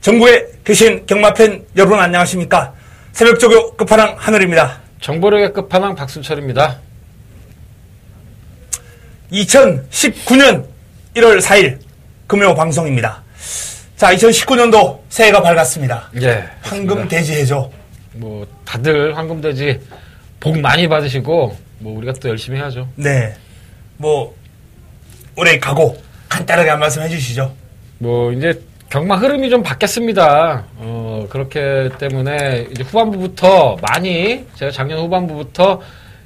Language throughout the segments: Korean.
전국에 계신 경마팬 여러분 안녕하십니까? 새벽 조교 끝판왕 하늘입니다. 정보력의 끝판왕 박순철입니다. 2019년 1월 4일 금요 방송입니다. 자, 2019년도 새해가 밝았습니다. 예. 황금 대지해죠. 뭐 다들 황금 돼지 복 많이 받으시고 뭐 우리가 또 열심히 해야죠. 네. 뭐 올해 가고 간단하게 한 말씀 해주시죠. 뭐 이제 경마 흐름이 좀 바뀌었습니다. 어 그렇기 때문에 이제 후반부부터 많이 제가 작년 후반부부터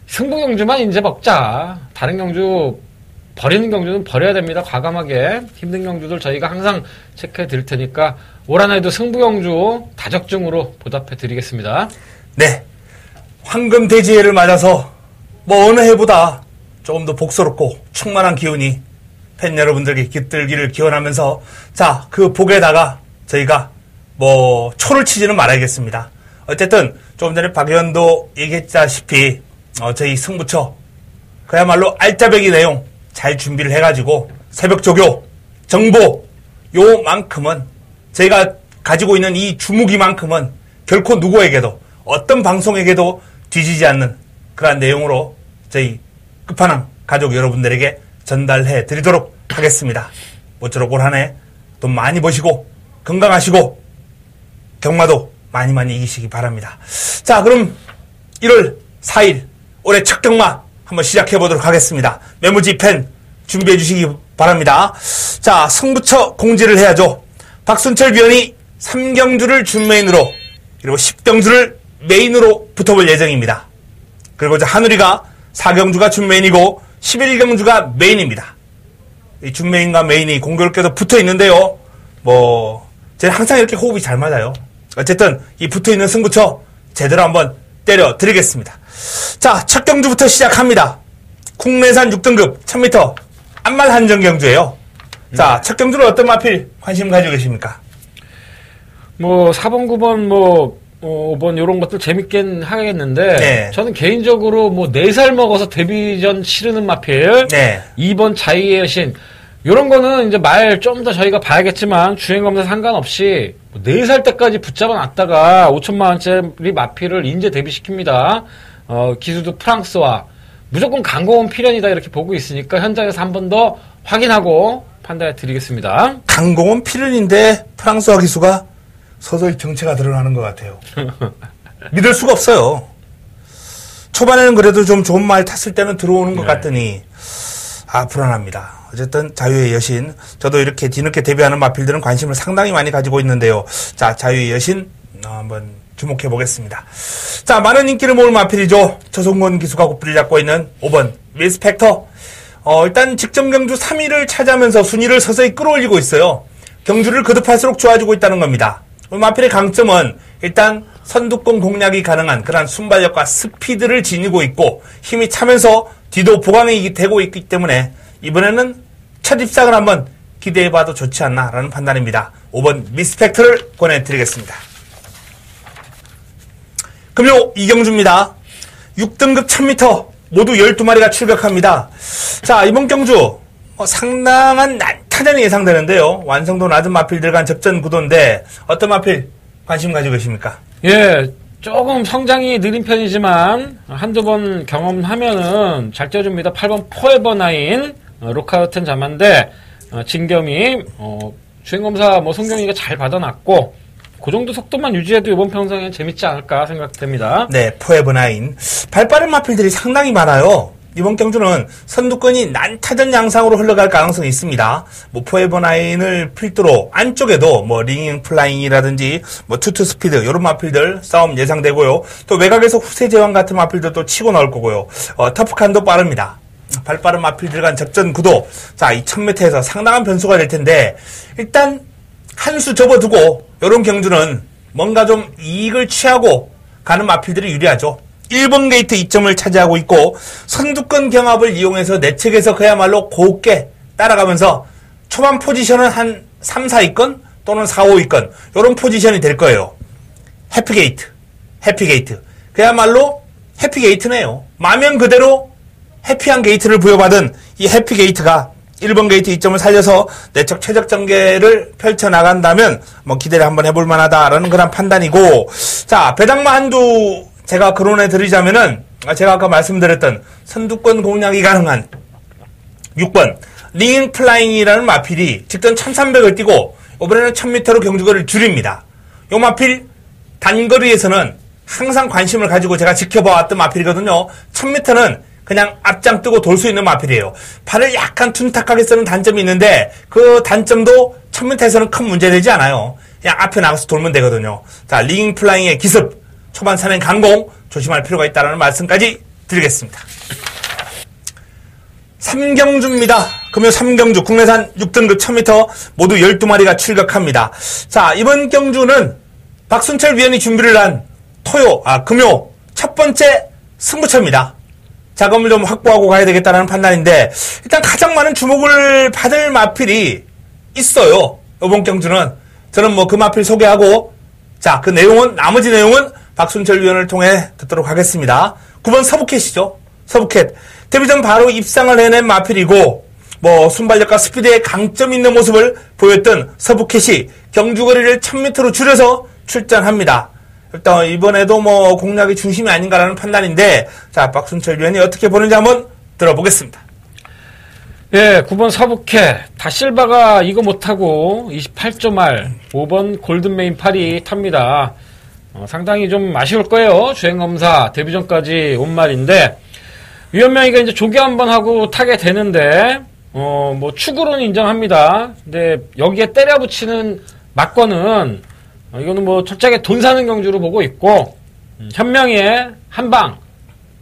승부 경주만 이제 먹자. 다른 경주 버리는 경주는 버려야 됩니다. 과감하게 힘든 경주들 저희가 항상 체크해 드릴 테니까 올 한해도 승부 경주 다적중으로 보답해 드리겠습니다. 네. 황금 대지해를 맞아서 뭐 어느 해보다 조금 더 복스럽고 충만한 기운이 팬 여러분들에게 깃들기를 기원하면서 자, 그 복에다가 저희가 뭐 초를 치지는 말아야겠습니다. 어쨌든 조금 전에 박 의원도 얘기했다시피 어, 저희 승부처 그야말로 알짜배기 내용 잘 준비를 해가지고 새벽 조교 정보 요만큼은 저희가 가지고 있는 이 주무기만큼은 결코 누구에게도 어떤 방송에게도 뒤지지 않는 그러한 내용으로 저희 끝판왕 가족 여러분들에게 전달해 드리도록 하겠습니다. 모쪼록 올 한 해 돈 많이 버시고 건강하시고 경마도 많이 많이 이기시기 바랍니다. 자, 그럼 1월 4일 올해 첫 경마 한번 시작해 보도록 하겠습니다. 메모지 펜 준비해 주시기 바랍니다. 자, 승부처 공지를 해야죠. 박순철 위원이 3경주를 준메인으로 그리고 10경주를 메인으로 붙어볼 예정입니다. 그리고 이제 하누리가 4경주가 준메인이고 11경주가 메인입니다. 이 준메인과 메인이 공교롭게도 붙어 있는데요. 뭐, 제가 항상 이렇게 호흡이 잘 맞아요. 어쨌든 이 붙어 있는 승부처 제대로 한번 때려 드리겠습니다. 자, 첫 경주부터 시작합니다. 국내산 6등급 1000m 안말 한정 경주예요. 자, 첫 경주는 어떤 마필 관심 가지고 계십니까? 뭐 4번, 9번, 뭐 어, 5번 이런 것들 재밌긴 하겠는데 네. 저는 개인적으로 뭐 4살 먹어서 데뷔전 치르는 마필 네. 2번 자이의 여신 이런 거는 이제 말 좀 더 저희가 봐야겠지만 주행검사 상관없이 뭐 4살 때까지 붙잡아 놨다가 5천만 원짜리 마필을 인제 데뷔시킵니다. 어, 기수도 프랑스와 무조건 강공원 필연이다 이렇게 보고 있으니까 현장에서 한 번 더 확인하고 판단해 드리겠습니다. 강공은 필연인데 프랑스와 기수가 서서히 정체가 드러나는 것 같아요. 믿을 수가 없어요. 초반에는 그래도 좀 좋은 말 탔을 때는 들어오는 것 네. 같더니 아 불안합니다. 어쨌든 자유의 여신 저도 이렇게 뒤늦게 데뷔하는 마필들은 관심을 상당히 많이 가지고 있는데요. 자 자유의 여신 어, 한번 주목해 보겠습니다. 자 많은 인기를 모을 마필이죠. 조성곤 기수가 고삐를 잡고 있는 5번 밀스펙터 어, 일단 직전 경주 3위를 차지하면서 순위를 서서히 끌어올리고 있어요. 경주를 거듭할수록 좋아지고 있다는 겁니다. 마필의 강점은 일단 선두권 공략이 가능한 그런 순발력과 스피드를 지니고 있고 힘이 차면서 뒤도 보강이 되고 있기 때문에 이번에는 첫 입상을 한번 기대해봐도 좋지 않나라는 판단입니다. 5번 미스펙트를 권해드리겠습니다. 금요 이경주입니다. 6등급 1000m 모두 12마리가 출격합니다. 자, 이번 경주 어, 상당한 난타전이 예상되는데요. 완성도 낮은 마필들 간 접전 구도인데 어떤 마필 관심 가지고 계십니까? 예, 조금 성장이 느린 편이지만 한두 번 경험하면은 잘 뛰어줍니다. 8번 포에버 나인 어, 로카우튼 자만데 어, 진겸이 어, 주행검사 뭐 송경이가 잘 받아놨고 그 정도 속도만 유지해도 이번 평상에 재밌지 않을까 생각됩니다. 네, 포에버 나인. 발빠른 마필들이 상당히 많아요. 이번 경주는 선두권이 난타전 양상으로 흘러갈 가능성이 있습니다. 뭐 포에버 나인을 필두로 안쪽에도 뭐 링잉 플라잉이라든지 뭐 투투 스피드 이런 마필들 싸움 예상되고요. 또 외곽에서 후세 제왕 같은 마필들도 치고 나올 거고요. 어, 터프칸도 빠릅니다. 발빠른 마필들 간 접전 구도. 자, 이 1000m에서 상당한 변수가 될 텐데 일단 한 수 접어두고 이런 경주는 뭔가 좀 이익을 취하고 가는 마필들이 유리하죠. 1번 게이트 2점을 차지하고 있고 선두권 경합을 이용해서 내 측에서 그야말로 곱게 따라가면서 초반 포지션은 한 3, 4위권 또는 4, 5위권 이런 포지션이 될 거예요. 해피게이트, 해피게이트. 그야말로 해피게이트네요. 마면 그대로 해피한 게이트를 부여받은 이 해피 게이트가 1번 게이트 이점을 살려서 내적 최적 전개를 펼쳐 나간다면 뭐 기대를 한번 해볼 만하다라는 그런 판단이고 자 배당마 한두 제가 거론해 드리자면은 제가 아까 말씀드렸던 선두권 공략이 가능한 6번 링 플라잉이라는 마필이 직전 1300을 뛰고 이번에는 1000m로 경주거리를 줄입니다. 요 마필 단거리에서는 항상 관심을 가지고 제가 지켜봐왔던 마필이거든요. 1000m는 그냥 앞장 뜨고 돌 수 있는 마필이에요. 발을 약간 둔탁하게 쓰는 단점이 있는데 그 단점도 1000m에서는 큰 문제 되지 않아요. 그냥 앞에 나가서 돌면 되거든요. 자, 링 플라잉의 기습, 초반 산행 강공 조심할 필요가 있다는 말씀까지 드리겠습니다. 삼경주입니다. 금요 삼경주 국내산 6등급 1000m 모두 12마리가 출격합니다. 자, 이번 경주는 박순철 위원이 준비를 한 토요, 아, 금요 첫 번째 승부처입니다. 자금을 좀 확보하고 가야 되겠다는 판단인데 일단 가장 많은 주목을 받을 마필이 있어요. 이번 경주는 저는 뭐 그 마필 소개하고 자, 그 내용은 나머지 내용은 박순철 위원을 통해 듣도록 하겠습니다. 9번 서브캣이죠. 서브캣. 데뷔 전 바로 입상을 해낸 마필이고 뭐 순발력과 스피드에 강점 있는 모습을 보였던 서브캣이 경주거리를 1000m로 줄여서 출전합니다. 일단 이번에도 뭐 공략의 중심이 아닌가라는 판단인데 자 박순철 위원이 어떻게 보는지 한번 들어보겠습니다. 예, 9번 서북해 다실바가 이거 못하고 28점 말 5번 골든메인 8이 탑니다. 어, 상당히 좀 아쉬울 거예요. 주행검사 데뷔 전까지 온 말인데 위원명이가 이제 조기 한번 하고 타게 되는데 어, 뭐 축으로는 인정합니다. 근데 여기에 때려 붙이는 막권은 어, 이거는 뭐 철저하게 돈 사는 경주로 보고 있고 음, 현명에 한방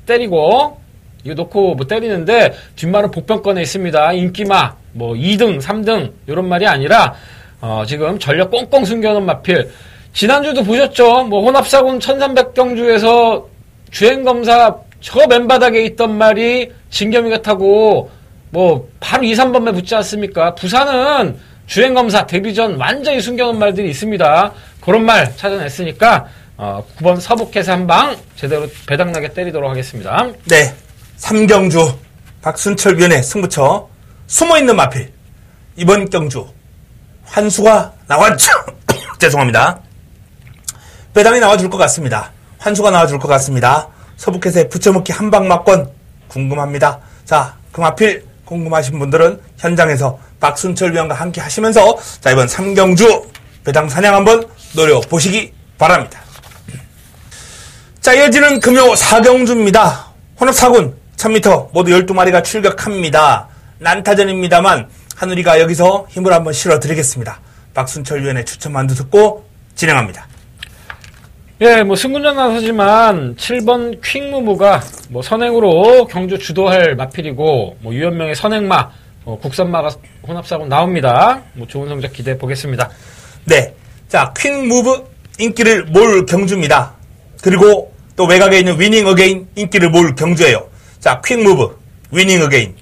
때리고 이거 놓고 뭐 때리는데 뒷말은 복병권에 있습니다. 인기마 뭐 2등, 3등 이런 말이 아니라 어, 지금 전력 꽁꽁 숨겨놓은 마필 지난주도 보셨죠? 뭐 혼합사군 1300경주에서 주행검사 저 맨바닥에 있던 말이 진겸이가 타고 뭐 바로 2, 3번에 붙지 않습니까? 부산은 주행검사 데뷔 전 완전히 숨겨놓은 말들이 있습니다. 그런 말 찾아냈으니까 어, 9번 서북해서 한 방 제대로 배당나게 때리도록 하겠습니다. 네. 삼경주 박순철 위원의 승부처 숨어있는 마필 이번 경주 환수가 나왔죠. 죄송합니다. 배당이 나와줄 것 같습니다. 환수가 나와줄 것 같습니다. 서북해세 붙여먹기 한방 맞건 궁금합니다. 자, 그 마필 궁금하신 분들은 현장에서 박순철 위원과 함께 하시면서 자 이번 삼경주 배당 사냥 한번 노려보시기 바랍니다. 자 이어지는 금요 사경주입니다. 혼합사군 1000m 모두 12마리가 출격합니다. 난타전입니다만 하누리가 여기서 힘을 한번 실어드리겠습니다. 박순철 위원의 추천 만두 듣고 진행합니다. 예, 뭐 승군전 나서지만 7번 퀵무무가 뭐 선행으로 경주 주도할 마필이고 뭐 유연명의 선행마 어, 국산마가 혼합사고 나옵니다. 뭐 좋은 성적 기대해 보겠습니다. 네, 자 퀵무브 인기를 몰 경주입니다. 그리고 또 외곽에 있는 위닝 어게인 인기를 몰 경주예요. 자 퀵무브 위닝 어게인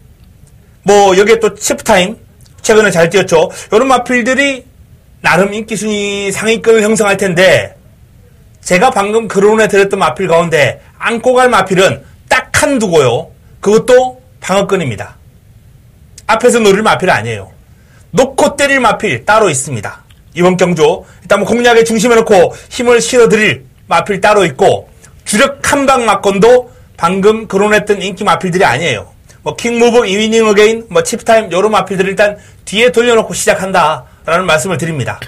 뭐 여기에 또 치프타임 최근에 잘 뛰었죠. 이런 마필들이 나름 인기 순위 상위권을 형성할 텐데 제가 방금 거론해 드렸던 마필 가운데 안고 갈 마필은 딱 한 두고요. 그것도 방어권입니다. 앞에서 노릴 마필 아니에요. 놓고 때릴 마필 따로 있습니다. 이번 경주 일단 뭐 공략에 중심에 놓고 힘을 실어드릴 마필 따로 있고 주력 한방 마건도 방금 거론했던 인기 마필들이 아니에요. 뭐 킹무브, 이위닝 어게인, 뭐 칩타임 요런 마필들 일단 뒤에 돌려놓고 시작한다라는 말씀을 드립니다.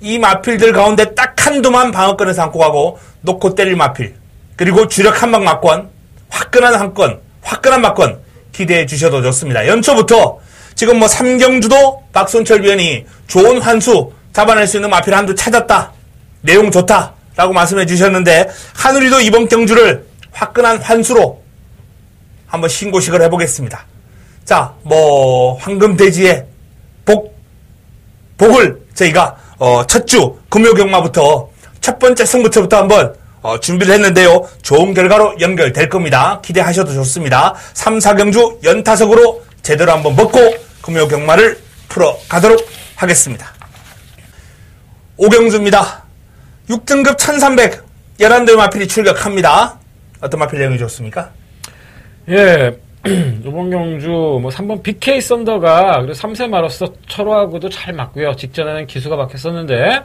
이 마필들 가운데 딱 한두만 방어권에서 안고 가고 놓고 때릴 마필 그리고 주력 한방 막권 화끈한 한 건, 화끈한 막권 기대해 주셔도 좋습니다. 연초부터 지금 뭐 삼경주도 박순철 위원이 좋은 환수 잡아낼 수 있는 마필 한두 찾았다. 내용 좋다. 라고 말씀해 주셨는데 하늘이도 이번 경주를 화끈한 환수로 한번 신고식을 해보겠습니다. 자, 뭐 황금돼지의 복 복을 저희가 어, 첫 주 금요 경마부터 첫 번째 승부처부터 한번 어, 준비를 했는데요. 좋은 결과로 연결될 겁니다. 기대하셔도 좋습니다. 3, 4경주 연타석으로 제대로 한번 먹고 금요 경마를 풀어 가도록 하겠습니다. 오경주입니다. 6등급 1300 11대 마필이 출격합니다. 어떤 마필 내용이 좋습니까? 예, 이번 경주 뭐 3번 BK 썬더가 그리고 3세 마로서 철호하고도 잘 맞고요. 직전에는 기수가 막혔었는데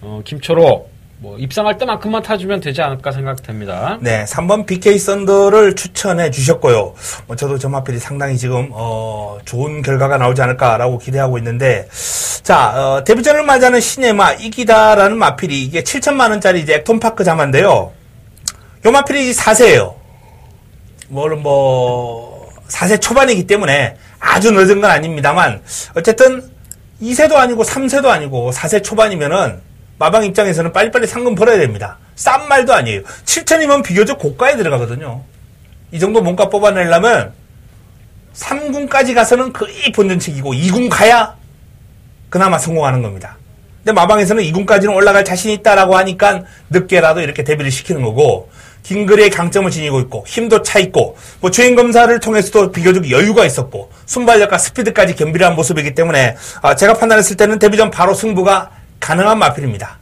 어, 김철호 뭐 입상할 때만큼만 타주면 되지 않을까 생각됩니다. 네, 3번 BK 썬더를 추천해 주셨고요. 뭐 저도 저 마필이 상당히 지금 어, 좋은 결과가 나오지 않을까라고 기대하고 있는데 자 어, 데뷔전을 맞이하는 시네마 이기다라는 마필이 이게 7천만 원짜리 이제 액톤 파크 자마인데요. 요 마필이 4세예요. 뭐는 뭐 4세 초반이기 때문에 아주 늦은 건 아닙니다만 어쨌든 2세도 아니고 3세도 아니고 4세 초반이면은 마방 입장에서는 빨리빨리 상금 벌어야 됩니다. 싼 말도 아니에요. 7천이면 비교적 고가에 들어가거든요. 이 정도 몸값 뽑아내려면 3군까지 가서는 거의 본전치기고 2군 가야 그나마 성공하는 겁니다. 근데 마방에서는 2군까지는 올라갈 자신이 있다라고 하니까 늦게라도 이렇게 데뷔를 시키는 거고 김글의 강점을 지니고 있고 힘도 차 있고 뭐 주행 검사를 통해서도 비교적 여유가 있었고 순발력과 스피드까지 겸비한 모습이기 때문에 아, 제가 판단했을 때는 데뷔전 바로 승부가 가능한 마필입니다.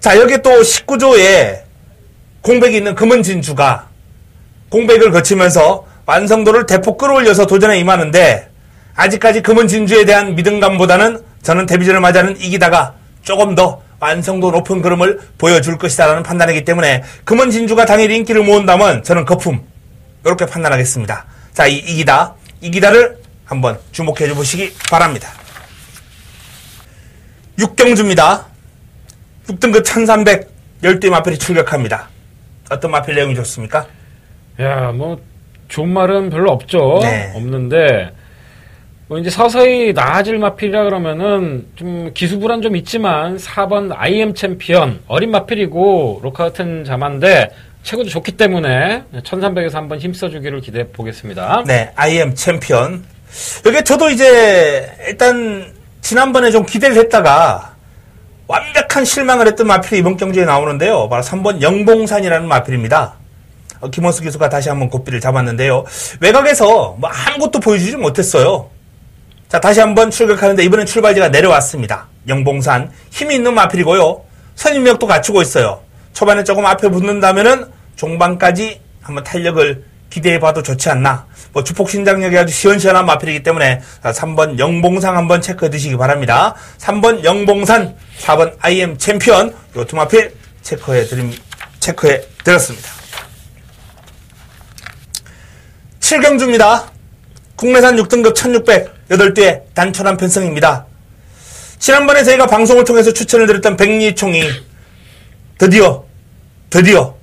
자 여기 또 19조에 공백이 있는 금은 진주가 공백을 거치면서 완성도를 대폭 끌어올려서 도전에 임하는데 아직까지 금은 진주에 대한 믿음감보다는 저는 데뷔전을 맞이하는 이기다가 조금 더 완성도 높은 그림을 보여줄 것이다라는 판단이기 때문에 금은 진주가 당일 인기를 모은다면 저는 거품 이렇게 판단하겠습니다. 자, 이, 이기다 이기다를 한번 주목해 보시기 바랍니다. 6경주입니다. 6등급 1300 12 마필이 출격합니다. 어떤 마필 내용이 좋습니까? 야, 뭐 좋은 말은 별로 없죠. 네. 없는데 뭐 이제 서서히 나아질 마필이라 그러면은 좀 기수불안 좀 있지만 4번 IM 챔피언 어린 마필이고 로카 같은 자만데 최고도 좋기 때문에 1300에서 한번 힘써주기를 기대해 보겠습니다. 네, IM 챔피언. 여기 저도 이제 일단 지난번에 좀 기대를 했다가 완벽한 실망을 했던 마필이 이번 경주에 나오는데요. 바로 3번 영봉산이라는 마필입니다. 어, 김원수 기수가 다시 한번 고삐를 잡았는데요. 외곽에서 뭐 아무것도 보여주지 못했어요. 자, 다시 한번 출격하는데 이번엔 출발지가 내려왔습니다. 영봉산. 힘이 있는 마필이고요. 선임력도 갖추고 있어요. 초반에 조금 앞에 붙는다면은 종반까지 한번 탄력을 기대해봐도 좋지 않나. 뭐 주폭 신장력이 아주 시원시원한 마필이기 때문에 3번 영봉산 한번 체크해 두시기 바랍니다. 3번 영봉산, 4번 IM 챔피언 요 두 마필 체크해 드림 체크해 드렸습니다. 7경주입니다. 국내산 6등급 1600 8대의 단촐한 편성입니다. 지난번에 저희가 방송을 통해서 추천을 드렸던 백리총이 드디어 드디어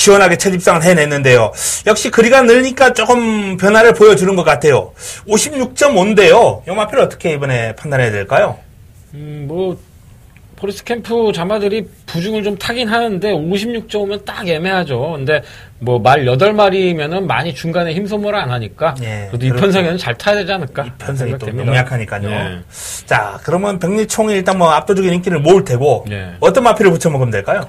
시원하게 첫 입상을 해냈는데요. 역시 거리가 늘니까 조금 변화를 보여주는 것 같아요. 56.5인데요. 영마필 어떻게 이번에 판단해야 될까요? 음, 뭐 포리스 캠프 자마들이 부중을 좀 타긴 하는데 56.5면 딱 애매하죠. 근데 뭐 말 8마리면은 많이 중간에 힘소모를 안 하니까 예, 그래도 이 그렇죠. 편성에는 잘 타야 되지 않을까? 이 편성이 또 생각됩니다. 너무 약하니까요. 예. 자, 그러면 백리총이 일단 뭐 압도적인 인기를 모을 테고 예. 어떤 마필을 붙여 먹으면 될까요?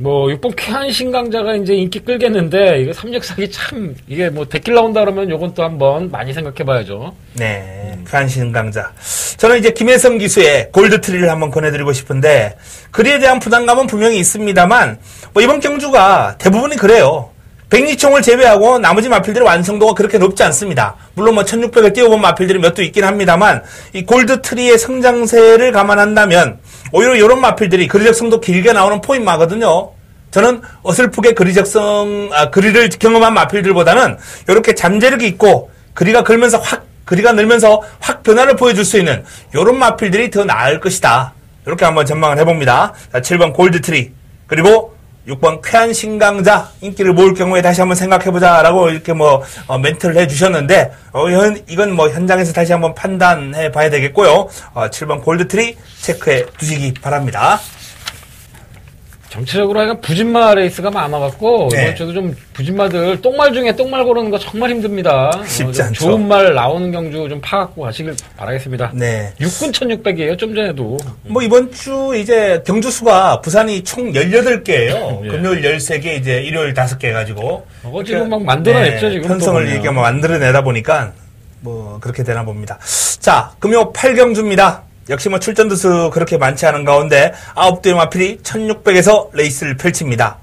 뭐 6번 쾌한 신강자가 이제 인기 끌겠는데 이거 삼적사기 참 이게 뭐 데킬 나온다 그러면 요건 또 한번 많이 생각해 봐야죠. 네, 그한신 강자. 저는 이제 김혜성 기수의 골드 트리를 한번 권해드리고 싶은데 그리에 대한 부담감은 분명히 있습니다만 뭐 이번 경주가 대부분이 그래요. 백리총을 제외하고 나머지 마필들의 완성도가 그렇게 높지 않습니다. 물론 뭐 1600을 띄워본 마필들이 몇 도 있긴 합니다만 이 골드 트리의 성장세를 감안한다면 오히려 이런 마필들이 그리적성도 길게 나오는 포인마거든요. 저는 어설프게 그리적성, 아, 그리를 경험한 마필들보다는 이렇게 잠재력이 있고 그리가 걸면서 확, 그리가 늘면서 확 변화를 보여줄 수 있는 이런 마필들이 더 나을 것이다. 이렇게 한번 전망을 해봅니다. 자, 7번 골드트리. 그리고 6번 쾌한 신강자 인기를 모을 경우에 다시 한번 생각해보자라고 이렇게 뭐 어, 멘트를 해주셨는데 어, 현- 이건 뭐 현장에서 다시 한번 판단해 봐야 되겠고요. 어, 7번 골드트리 체크해 두시기 바랍니다. 전체적으로 약간 부진마 레이스가 많아갖고 네. 이번 주도 좀 부진마들 똥말 중에 똥말 고르는 거 정말 힘듭니다. 쉽지 좀 않죠. 좋은 말 나오는 경주 좀 파갖고 가시길 바라겠습니다. 네. 6군 1600이에요. 좀 전에도. 뭐 이번 주 이제 경주 수가 부산이 총 18개예요. 예. 금요일 13개 이제 일요일 5개 가지고 어, 지금 막 만들어냈죠, 지금. 또 편성을. 이렇게 막 만들어내다 보니까 뭐 그렇게 되나 봅니다. 자, 금요 8경주입니다. 역시 뭐 출전두수 그렇게 많지 않은 가운데 아홉 대의 마필이 1600에서 레이스를 펼칩니다.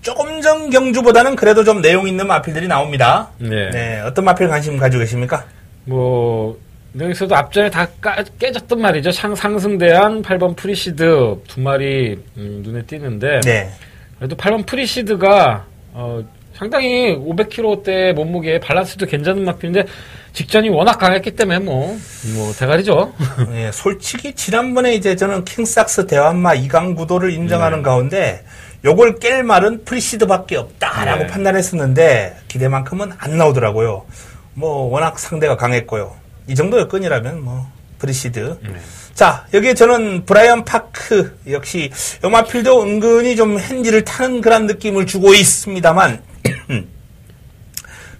조금 전 경주보다는 그래도 좀 내용 있는 마필들이 나옵니다. 네. 어떤 마필 관심 가지고 계십니까? 뭐 여기서도 앞전에 다 까, 깨졌던 말이죠. 상, 상승대한 8번 프리시드 두 마리 음, 눈에 띄는데 네. 그래도 8번 프리시드가 어, 상당히 500kg대 몸무게 밸런스도 괜찮은 마필인데 직전이 워낙 강했기 때문에 뭐, 뭐 대가리죠. 예, 솔직히 지난번에 이제 저는 킹삭스 대환마 이강 구도를 인정하는 네. 가운데 요걸 깰 말은 프리시드밖에 없다라고 네. 판단했었는데 기대만큼은 안 나오더라고요. 뭐 워낙 상대가 강했고요. 이 정도 여건이라면 뭐 프리시드. 네. 자 여기에 저는 브라이언 파크 역시 요마필도 은근히 좀 핸디를 타는 그런 느낌을 주고 있습니다만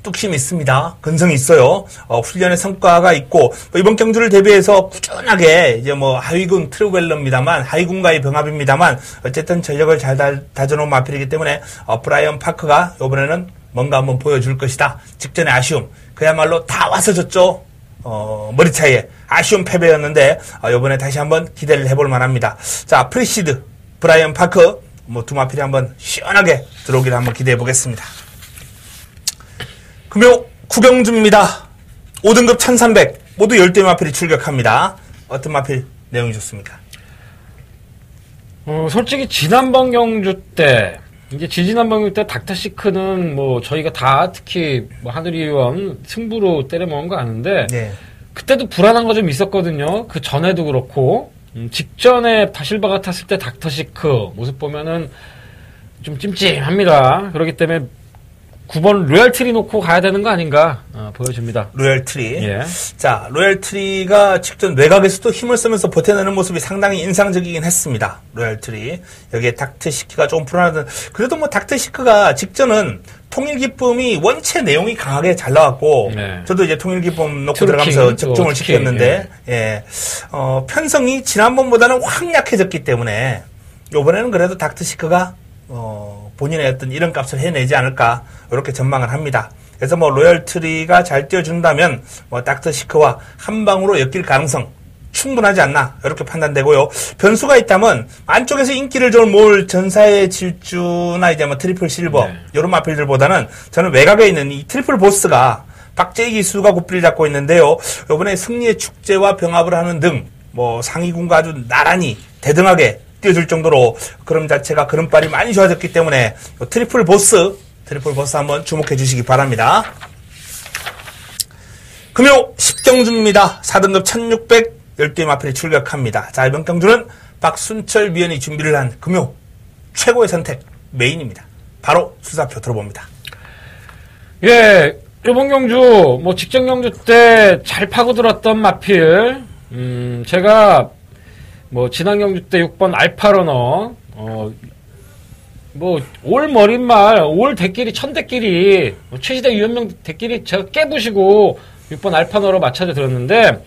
뚝심이 있습니다. 근성이 있어요. 어, 훈련의 성과가 있고 뭐 이번 경주를 대비해서 꾸준하게 이제 뭐 하위군 트루벨러입니다만 하위군과의 병합입니다만 어쨌든 전력을 잘 다, 다져놓은 마필이기 때문에 어, 브라이언 파크가 이번에는 뭔가 한번 보여줄 것이다. 직전의 아쉬움 그야말로 다 와서 졌죠. 어, 머리 차이에 아쉬운 패배였는데 어, 이번에 다시 한번 기대를 해볼 만합니다. 자 프리시드 브라이언 파크 뭐 두 마필이 한번 시원하게 들어오기를 한번 기대해 보겠습니다. 금요 구경주입니다. 5등급 1300 모두 10대 마필이 출격합니다. 어떤 마필 내용이 좋습니까? 어, 솔직히 지난번 경주 때 이제 지지난번 경주 때 닥터시크는 뭐 저희가 다 특히 뭐 하늘이 의원 승부로 때려먹은 거 아는데 네. 그때도 불안한 거 좀 있었거든요. 그 전에도 그렇고 음, 직전에 바실바가 탔을 때 닥터시크 모습 보면은 좀 찜찜합니다. 그렇기 때문에 9번 로얄 트리 놓고 가야 되는 거 아닌가 어, 보여집니다. 로얄 트리. 예. 자, 로얄 트리가 직전 외곽에서도 힘을 쓰면서 버텨내는 모습이 상당히 인상적이긴 했습니다. 로얄 트리. 여기에 닥트시크가 좀 불안하던, 그래도 뭐 닥트시크가 직전은 통일 기쁨이 원체 내용이 강하게 잘 나왔고, 네. 저도 이제 통일 기쁨 놓고 들어가면서 또 적중을 시켰는데, 예. 어, 편성이 지난번보다는 확 약해졌기 때문에, 요번에는 그래도 닥트시크가, 어, 본인의 어떤 이런 값을 해내지 않을까, 이렇게 전망을 합니다. 그래서 뭐 로열트리가 잘 뛰어준다면 뭐 닥터 시크와 한 방으로 엮일 가능성 충분하지 않나 이렇게 판단되고요. 변수가 있다면 안쪽에서 인기를 좀 모을 전사의 질주나 이제 뭐 트리플 실버 네. 이런 마필들보다는 저는 외곽에 있는 이 트리플 보스가 박재희 기수가 고삐를 잡고 있는데요. 이번에 승리의 축제와 병합을 하는 등 뭐 상위군과 아주 나란히 대등하게 뛰어줄 정도로 그럼 자체가 그런빨이 많이 좋아졌기 때문에 요 트리플 보스 트리플 보스 한번 주목해 주시기 바랍니다. 금요 10경주입니다. 4등급 1600 12의 마필이 출격합니다. 자, 이번 경주는 박순철 위원이 준비를 한 금요 최고의 선택 메인입니다. 바로 수사표 들어봅니다. 예, 이번 경주, 뭐, 직전 경주 때 잘 파고들었던 마필, 음, 제가, 뭐, 지난 경주 때 6번 알파러너, 어, 뭐, 올 머릿말, 올 대끼리, 천대끼리, 뭐 최시대 유현명 대끼리 제가 깨부시고 6번 알파러너로 맞춰져 들었는데,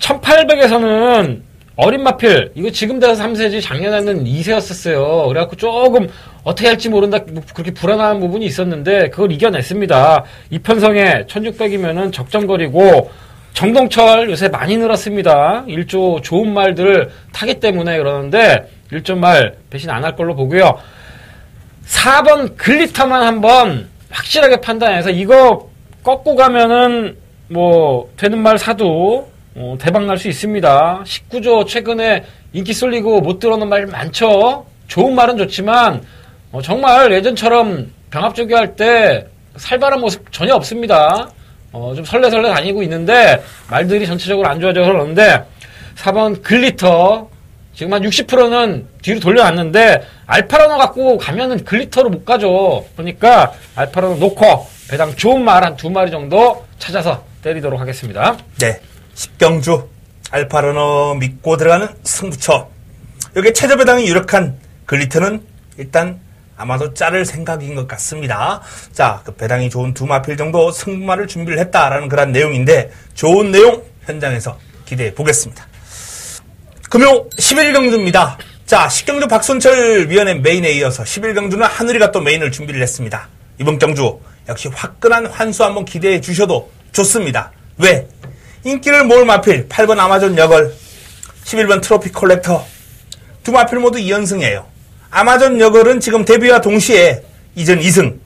1800에서는 어린 마필, 이거 지금 돼서 3세지 작년에는 2세였었어요. 그래갖고 조금 어떻게 할지 모른다, 뭐 그렇게 불안한 부분이 있었는데, 그걸 이겨냈습니다. 이편성에 1600이면은 적정거리고, 정동철 요새 많이 늘었습니다. 일조 좋은 말들을 타기 때문에 그러는데, 일조 말 배신 안 할 걸로 보고요. 4번 글리터만 한번 확실하게 판단해서 이거 꺾고 가면은 뭐 되는 말 사도 어, 대박 날 수 있습니다. 19조 최근에 인기 쏠리고 못 들어오는 말 많죠. 좋은 말은 좋지만 어, 정말 예전처럼 병합조기 할때 살벌한 모습 전혀 없습니다. 어, 좀 설레설레 다니고 있는데 말들이 전체적으로 안 좋아져서 그러는데 4번 글리터 지금 한 60%는 뒤로 돌려놨는데 알파라노 갖고 가면은 글리터로 못 가죠. 그러니까 알파라노 놓고 배당 좋은 말 한 두 마리 정도 찾아서 때리도록 하겠습니다. 네. 10경주 알파르너 믿고 들어가는 승부처. 여기 최저 배당이 유력한 글리트는 일단 아마도 자를 생각인 것 같습니다. 자, 그 배당이 좋은 두 마필 정도 승부말을 준비를 했다라는 그런 내용인데 좋은 내용 현장에서 기대해 보겠습니다. 금요 11경주입니다. 자, 10경주 박순철 위원의 메인에 이어서 11경주는 하늘이가 또 메인을 준비를 했습니다. 이번 경주 역시 화끈한 환수 한번 기대해 주셔도 좋습니다. 왜? 인기를 모을 마필 8번 아마존 여걸 11번 트로피 콜렉터 두 마필 모두 2연승이에요. 아마존 여걸은 지금 데뷔와 동시에 이전 2승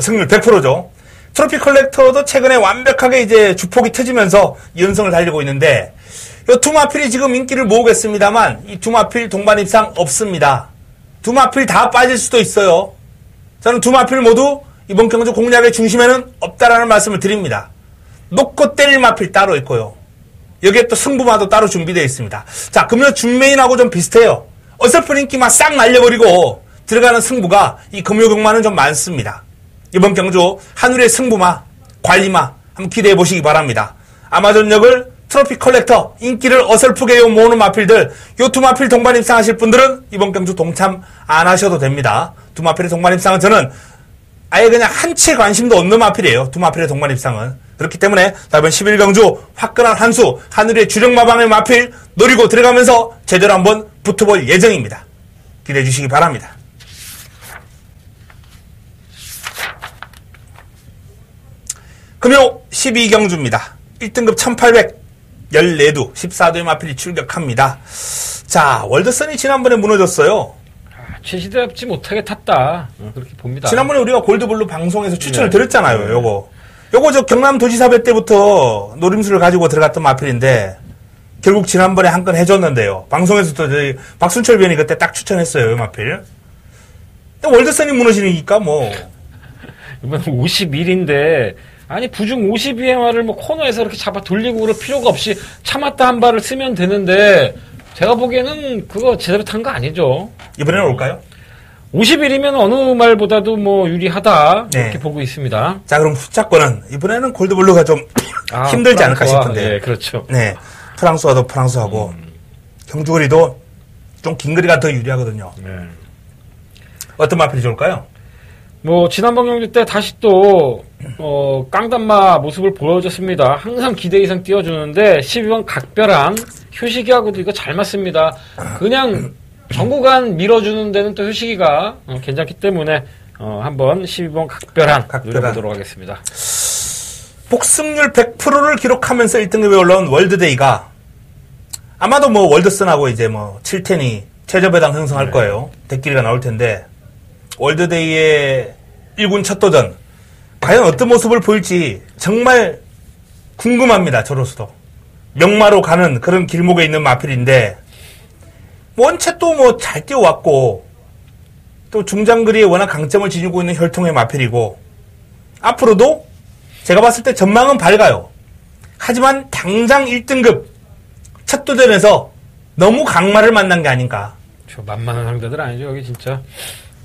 승률 100%죠. 트로피 컬렉터도 최근에 완벽하게 이제 주폭이 터지면서 연승을 달리고 있는데 이 두 마필이 지금 인기를 모으겠습니다만 이 두 마필 동반 입상 없습니다. 두 마필 다 빠질 수도 있어요. 저는 두 마필 모두 이번 경주 공략의 중심에는 없다라는 말씀을 드립니다. 놓고 때릴 마필 따로 있고요. 여기에 또 승부마도 따로 준비되어 있습니다. 자, 금요 준메인하고 좀 비슷해요. 어설픈 인기만 싹 날려버리고 들어가는 승부가 이 금요경마는 좀 많습니다. 이번 경주 한울의 승부마, 관리마 한번 기대해 보시기 바랍니다. 아마존역을 트로피 컬렉터 인기를 어설프게 모으는 마필들 요 두 마필 동반 입상하실 분들은 이번 경주 동참 안 하셔도 됩니다. 두 마필의 동반 입상은 저는 아예 그냥 한치의 관심도 없는 마필이에요. 두 마필의 동반 입상은. 그렇기 때문에 이번 11경주 화끈한 한수 하늘의 주력 마방의 마필 노리고 들어가면서 제대로 한번 붙어볼 예정입니다. 기대해 주시기 바랍니다. 금요 12경주입니다. 1등급 1800 14두 14도의 마필이 출격합니다. 자 월드선이 지난번에 무너졌어요. 아, 최시대답지 못하게 탔다. 어, 그렇게 봅니다. 지난번에 우리가 골드블루 방송에서 추천을 네. 드렸잖아요. 네. 요거. 요거 저 경남 도지사배 때부터 노림수를 가지고 들어갔던 마필인데 결국 지난번에 한 건 해줬는데요. 방송에서도 저희 박순철 위원이 그때 딱 추천했어요. 요 마필. 월드선이 무너지니까 뭐. 이번 51인데 아니 부중 52회말을 뭐 코너에서 이렇게 잡아 돌리고 그럴 필요가 없이 참았다 한 발을 쓰면 되는데 제가 보기에는 그거 제대로 탄 거 아니죠. 이번에는 올까요? 50일이면 어느 말보다도 뭐 유리하다 네. 이렇게 보고 있습니다. 자 그럼 후차권은 이번에는 골드블루가 좀 아, 힘들지 않을까 싶은데. 네, 그렇죠. 네, 프랑스와도 프랑스하고 음. 경주거리도 좀 긴 거리가 더 유리하거든요. 네. 어떤 마필이 좋을까요? 뭐 지난번 경기 때 다시 또 어, 깡단마 모습을 보여줬습니다. 항상 기대 이상 띄워주는데 12번 각별한 효식이하고도 이거 잘 맞습니다. 그냥 전구간 밀어주는 데는 또 효식이가 어, 괜찮기 때문에 어, 한번 12번 각별한, 각별한. 노려보도록 하겠습니다. 복승률 100%를 기록하면서 1등급에 올라온 월드데이가 아마도 뭐 월드슨하고 이제 뭐 7텐이 최저배당 형성할 네. 거예요. 대끼리가 나올 텐데 월드데이의 1군 첫 도전. 과연 어떤 모습을 보일지 정말 궁금합니다. 저로서도. 명마로 가는 그런 길목에 있는 마필인데 원체 또 뭐 잘 뛰어왔고 또 중장거리에 워낙 강점을 지니고 있는 혈통의 마필이고 앞으로도 제가 봤을 때 전망은 밝아요. 하지만 당장 1등급 첫 도전에서 너무 강마를 만난 게 아닌가. 저 만만한 상대들 아니죠 여기 진짜.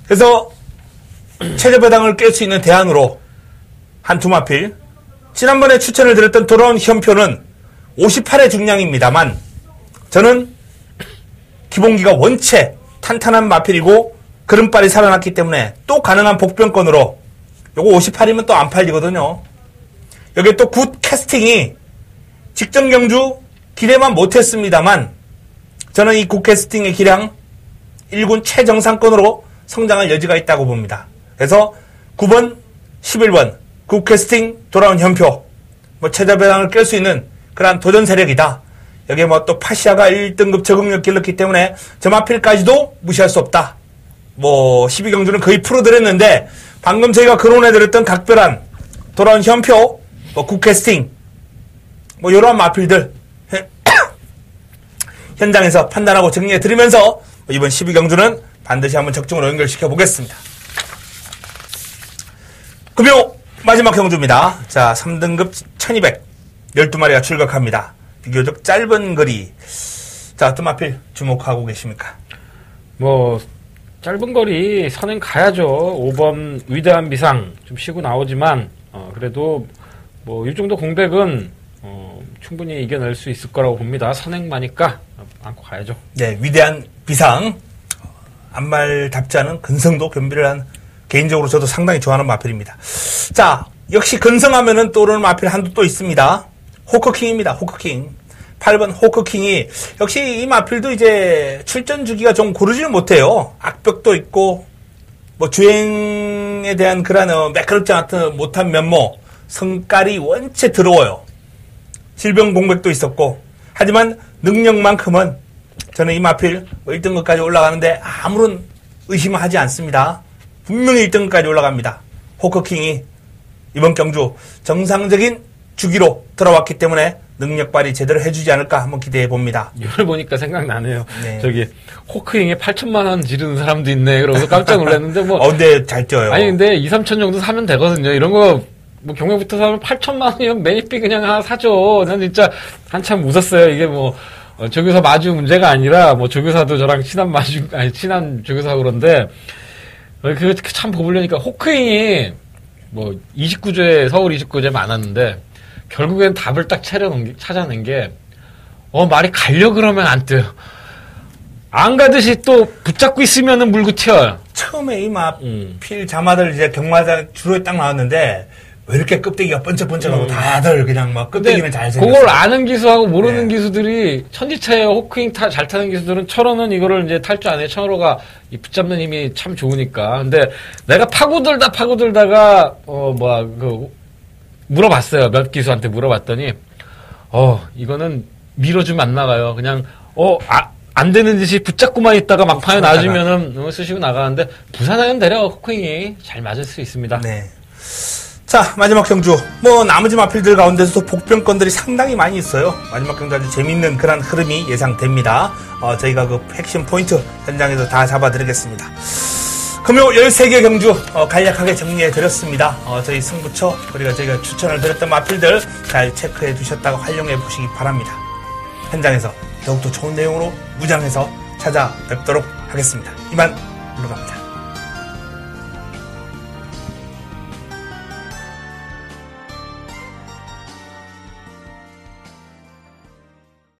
그래서 최저배당을 깰 수 있는 대안으로 한 두 마필 지난번에 추천을 드렸던 돌아온 현표는 58의 중량입니다만 저는 기본기가 원체 탄탄한 마필이고 그름발이 살아났기 때문에 또 가능한 복병권으로 요거 58이면 또 안 팔리거든요. 여기 또 굿 캐스팅이 직전 경주 기대만 못했습니다만 저는 이 굿 캐스팅의 기량 1군 최정상권으로 성장할 여지가 있다고 봅니다. 그래서 9번, 11번 국캐스팅 돌아온 현표 뭐 최저 배당을 깰 수 있는 그러한 도전 세력이다. 여기에 뭐 또 파시아가 1등급 적응력 길렀기 때문에 점하필까지도 무시할 수 없다. 뭐 12경주는 거의 풀어드렸는데 방금 저희가 거론해드렸던 각별한 돌아온 현표, 뭐 국캐스팅 뭐 이러한 마필들 현장에서 판단하고 정리해드리면서 이번 12경주는 반드시 한번 적중으로 연결시켜 보겠습니다. 금요 마지막 경주입니다. 자, 3등급 1200 12마리가 출격합니다. 비교적 짧은 거리. 자, 어떤 마필 주목하고 계십니까? 뭐 짧은 거리 선행 가야죠. 5번 위대한 비상 좀 쉬고 나오지만 어, 그래도 뭐 이 정도 공백은 어, 충분히 이겨낼 수 있을 거라고 봅니다. 선행마니까 안고 가야죠. 네, 위대한 비상 안말답지 않은 근성도 겸비를 한 개인적으로 저도 상당히 좋아하는 마필입니다. 자, 역시 근성하면은 떠오르는 마필 한두 또 있습니다. 호커킹입니다. 호커킹. 8번 호커킹이 역시 이 마필도 이제 출전 주기가 좀 고르지는 못해요. 악벽도 있고 뭐 주행에 대한 그런 어, 매끄럽지 않던 못한 면모 성깔이 원체 들어워요. 질병 공백도 있었고 하지만 능력만큼은 저는 이 마필 1등급까지 올라가는데 아무런 의심을 하지 않습니다. 분명히 1등급까지 올라갑니다. 호커킹이 이번 경주 정상적인 주기로 들어왔기 때문에 능력 발휘 제대로 해주지 않을까 한번 기대해 봅니다. 이걸 보니까 생각나네요. 네. 저기 호크잉에 8천만 원 지르는 사람도 있네. 그러고서 깜짝 놀랐는데 뭐 어, 근데 잘 뛰어요. 아니 근데 2, 3천 정도 사면 되거든요. 이런 거 뭐 경매부터 사면 8천만 원이면 매입비 그냥 하나 사죠. 난 진짜 한참 웃었어요. 이게 뭐 어, 조교사 마주 문제가 아니라 뭐 조교사도 저랑 친한 마주 아니 친한 조교사 그런데 어, 그참 보려니까 호크잉이 뭐 29조에 서울 29조에 많았는데 결국엔 답을 딱 차려놓은 게- 찾아낸 게 어 말이 가려 그러면 안 떠요. 안 가듯이 또 붙잡고 있으면은 물고 튀어요. 처음에 이마 음. 필 자마들 이제 경마장 주로에 딱 나왔는데 왜 이렇게 껍데기가 번쩍번쩍하고 음. 다들 그냥 막 껍데기는 잘 생겼어. 그걸 아는 기수하고 모르는 네. 기수들이 천지차예요. 호크잉 타, 잘 타는 기수들은 철호는 이거를 이제 탈 줄 아네. 철호가 이 붙잡는 힘이 참 좋으니까. 근데 내가 파고들다 파고들다가 어 뭐야 그 물어봤어요. 몇 기수한테 물어봤더니 어 이거는 밀어주면 안 나가요. 그냥 어안 되는 짓이 붙잡고만 있다가 막판에. 놔주면은 어, 쓰시고 나가는데 부산하는 대려 호크잉이 잘 맞을 수 있습니다. 네. 자 마지막 경주 뭐 나머지 마필들 가운데서도 복병권들이 상당히 많이 있어요. 마지막 경주 아주 재밌는 그런 흐름이 예상됩니다. 어, 저희가 그 핵심 포인트 현장에서 다 잡아드리겠습니다. 금요 13개 경주 어, 간략하게 정리해 드렸습니다. 어, 저희 승부처 그리고 저희가 추천을 드렸던 마필들 잘 체크해 두셨다가 활용해 보시기 바랍니다. 현장에서 더욱더 좋은 내용으로 무장해서 찾아뵙도록 하겠습니다. 이만 물러갑니다.